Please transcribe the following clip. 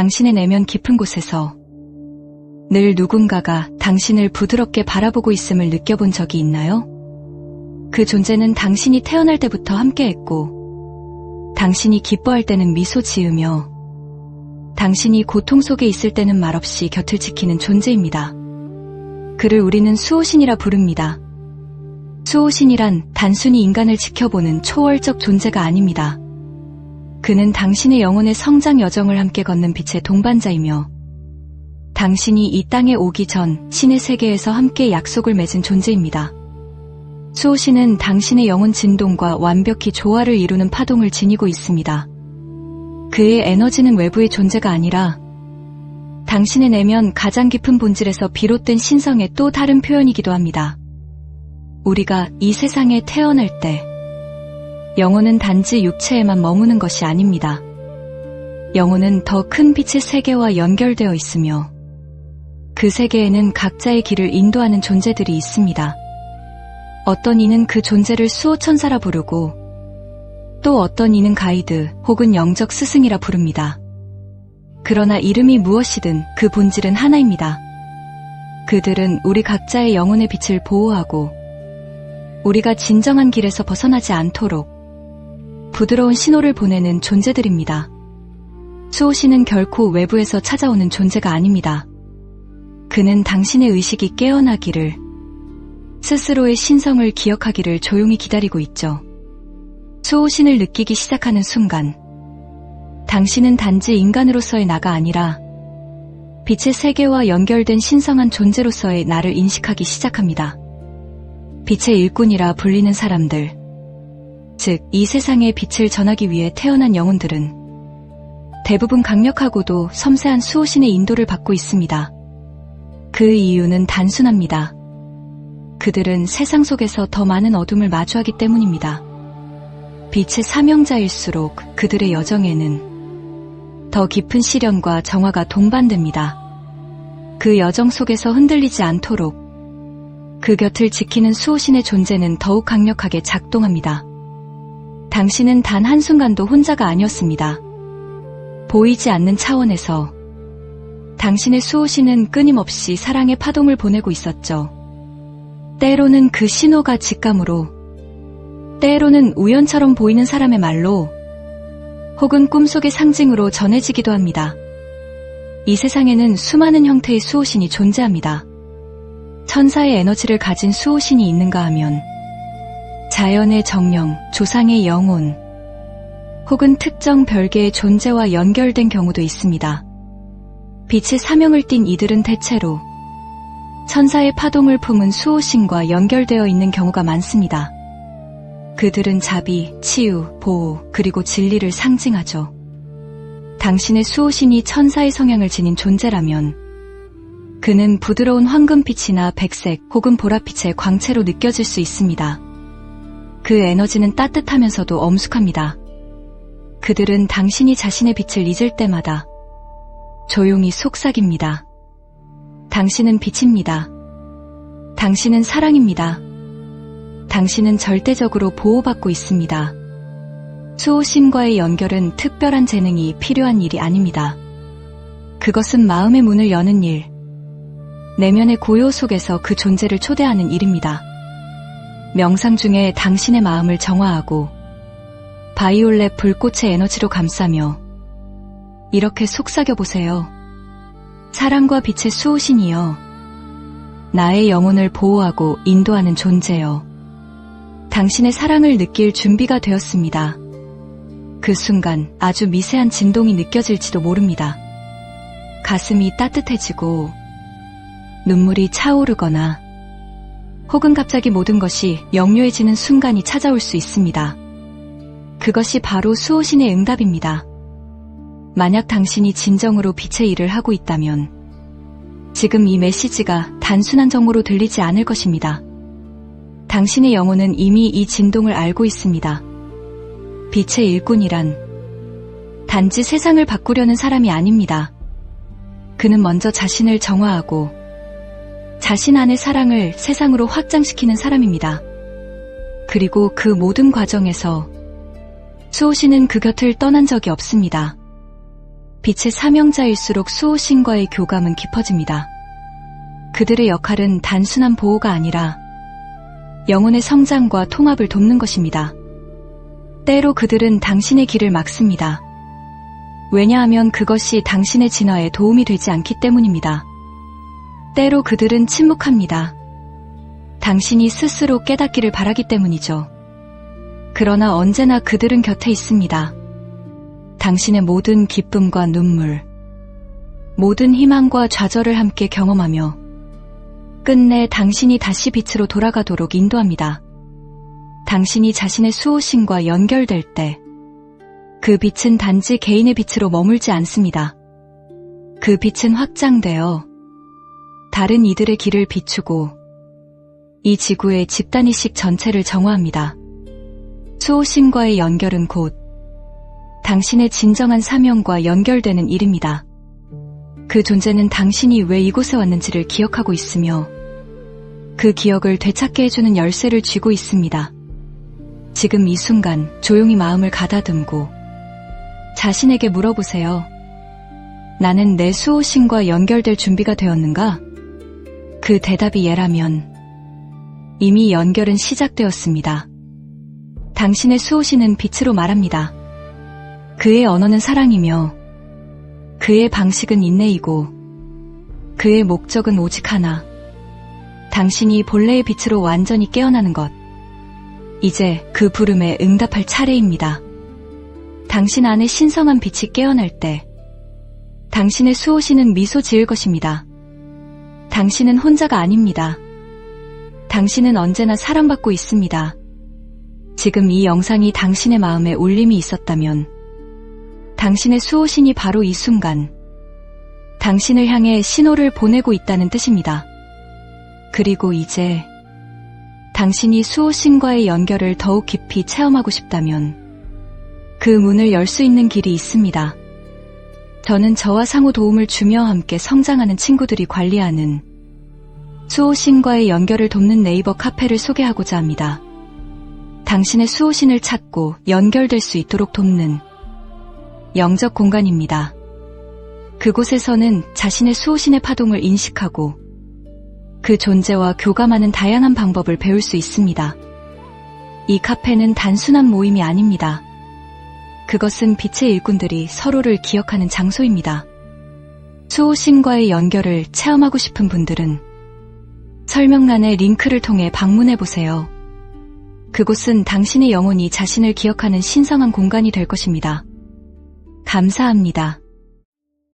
당신의 내면 깊은 곳에서 늘 누군가가 당신을 부드럽게 바라보고 있음을 느껴본 적이 있나요? 그 존재는 당신이 태어날 때부터 함께했고, 당신이 기뻐할 때는 미소 지으며, 당신이 고통 속에 있을 때는 말없이 곁을 지키는 존재입니다. 그를 우리는 수호신이라 부릅니다. 수호신이란 단순히 인간을 지켜보는 초월적 존재가 아닙니다. 그는 당신의 영혼의 성장 여정을 함께 걷는 빛의 동반자이며, 당신이 이 땅에 오기 전 신의 세계에서 함께 약속을 맺은 존재입니다. 수호신은 당신의 영혼 진동과 완벽히 조화를 이루는 파동을 지니고 있습니다. 그의 에너지는 외부의 존재가 아니라 당신의 내면 가장 깊은 본질에서 비롯된 신성의 또 다른 표현이기도 합니다. 우리가 이 세상에 태어날 때 영혼은 단지 육체에만 머무는 것이 아닙니다. 영혼은 더 큰 빛의 세계와 연결되어 있으며 그 세계에는 각자의 길을 인도하는 존재들이 있습니다. 어떤 이는 그 존재를 수호천사라 부르고 또 어떤 이는 가이드 혹은 영적 스승이라 부릅니다. 그러나 이름이 무엇이든 그 본질은 하나입니다. 그들은 우리 각자의 영혼의 빛을 보호하고 우리가 진정한 길에서 벗어나지 않도록 부드러운 신호를 보내는 존재들입니다. 수호신은 결코 외부에서 찾아오는 존재가 아닙니다. 그는 당신의 의식이 깨어나기를, 스스로의 신성을 기억하기를 조용히 기다리고 있죠. 수호신을 느끼기 시작하는 순간, 당신은 단지 인간으로서의 나가 아니라 빛의 세계와 연결된 신성한 존재로서의 나를 인식하기 시작합니다. 빛의 일꾼이라 불리는 사람들, 즉, 이 세상에 빛을 전하기 위해 태어난 영혼들은 대부분 강력하고도 섬세한 수호신의 인도를 받고 있습니다. 그 이유는 단순합니다. 그들은 세상 속에서 더 많은 어둠을 마주하기 때문입니다. 빛의 사명자일수록 그들의 여정에는 더 깊은 시련과 정화가 동반됩니다. 그 여정 속에서 흔들리지 않도록 그 곁을 지키는 수호신의 존재는 더욱 강력하게 작동합니다. 당신은 단 한순간도 혼자가 아니었습니다. 보이지 않는 차원에서 당신의 수호신은 끊임없이 사랑의 파동을 보내고 있었죠. 때로는 그 신호가 직감으로, 때로는 우연처럼 보이는 사람의 말로, 혹은 꿈속의 상징으로 전해지기도 합니다. 이 세상에는 수많은 형태의 수호신이 존재합니다. 천사의 에너지를 가진 수호신이 있는가 하면, 자연의 정령, 조상의 영혼, 혹은 특정 별개의 존재와 연결된 경우도 있습니다. 빛의 사명을 띤 이들은 대체로 천사의 파동을 품은 수호신과 연결되어 있는 경우가 많습니다. 그들은 자비, 치유, 보호, 그리고 진리를 상징하죠. 당신의 수호신이 천사의 성향을 지닌 존재라면 그는 부드러운 황금빛이나 백색 혹은 보랏빛의 광채로 느껴질 수 있습니다. 그 에너지는 따뜻하면서도 엄숙합니다. 그들은 당신이 자신의 빛을 잊을 때마다 조용히 속삭입니다. 당신은 빛입니다. 당신은 사랑입니다. 당신은 절대적으로 보호받고 있습니다. 수호신과의 연결은 특별한 재능이 필요한 일이 아닙니다. 그것은 마음의 문을 여는 일, 내면의 고요 속에서 그 존재를 초대하는 일입니다. 명상 중에 당신의 마음을 정화하고 바이올렛 불꽃의 에너지로 감싸며 이렇게 속삭여 보세요. 사랑과 빛의 수호신이여. 나의 영혼을 보호하고 인도하는 존재여. 당신의 사랑을 느낄 준비가 되었습니다. 그 순간 아주 미세한 진동이 느껴질지도 모릅니다. 가슴이 따뜻해지고 눈물이 차오르거나 혹은 갑자기 모든 것이 영료해지는 순간이 찾아올 수 있습니다. 그것이 바로 수호신의 응답입니다. 만약 당신이 진정으로 빛의 일을 하고 있다면 지금 이 메시지가 단순한 정보로 들리지 않을 것입니다. 당신의 영혼은 이미 이 진동을 알고 있습니다. 빛의 일꾼이란 단지 세상을 바꾸려는 사람이 아닙니다. 그는 먼저 자신을 정화하고 자신 안의 사랑을 세상으로 확장시키는 사람입니다. 그리고 그 모든 과정에서 수호신은 그 곁을 떠난 적이 없습니다. 빛의 사명자일수록 수호신과의 교감은 깊어집니다. 그들의 역할은 단순한 보호가 아니라 영혼의 성장과 통합을 돕는 것입니다. 때로 그들은 당신의 길을 막습니다. 왜냐하면 그것이 당신의 진화에 도움이 되지 않기 때문입니다. 때로 그들은 침묵합니다. 당신이 스스로 깨닫기를 바라기 때문이죠. 그러나 언제나 그들은 곁에 있습니다. 당신의 모든 기쁨과 눈물, 모든 희망과 좌절을 함께 경험하며 끝내 당신이 다시 빛으로 돌아가도록 인도합니다. 당신이 자신의 수호신과 연결될 때, 그 빛은 단지 개인의 빛으로 머물지 않습니다. 그 빛은 확장되어 다른 이들의 길을 비추고 이 지구의 집단의식 전체를 정화합니다. 수호신과의 연결은 곧 당신의 진정한 사명과 연결되는 일입니다. 그 존재는 당신이 왜 이곳에 왔는지를 기억하고 있으며 그 기억을 되찾게 해주는 열쇠를 쥐고 있습니다. 지금 이 순간 조용히 마음을 가다듬고 자신에게 물어보세요. 나는 내 수호신과 연결될 준비가 되었는가? 그 대답이 예라면 이미 연결은 시작되었습니다. 당신의 수호신은 빛으로 말합니다. 그의 언어는 사랑이며 그의 방식은 인내이고 그의 목적은 오직 하나. 당신이 본래의 빛으로 완전히 깨어나는 것. 이제 그 부름에 응답할 차례입니다. 당신 안에 신성한 빛이 깨어날 때 당신의 수호신은 미소 지을 것입니다. 당신은 혼자가 아닙니다. 당신은 언제나 사랑받고 있습니다. 지금 이 영상이 당신의 마음에 울림이 있었다면 당신의 수호신이 바로 이 순간 당신을 향해 신호를 보내고 있다는 뜻입니다. 그리고 이제 당신이 수호신과의 연결을 더욱 깊이 체험하고 싶다면 그 문을 열 수 있는 길이 있습니다. 저는 저와 상호 도움을 주며 함께 성장하는 친구들이 관리하는 수호신과의 연결을 돕는 네이버 카페를 소개하고자 합니다. 당신의 수호신을 찾고 연결될 수 있도록 돕는 영적 공간입니다. 그곳에서는 자신의 수호신의 파동을 인식하고 그 존재와 교감하는 다양한 방법을 배울 수 있습니다. 이 카페는 단순한 모임이 아닙니다. 그것은 빛의 일꾼들이 서로를 기억하는 장소입니다. 수호신과의 연결을 체험하고 싶은 분들은 설명란의 링크를 통해 방문해 보세요. 그곳은 당신의 영혼이 자신을 기억하는 신성한 공간이 될 것입니다. 감사합니다.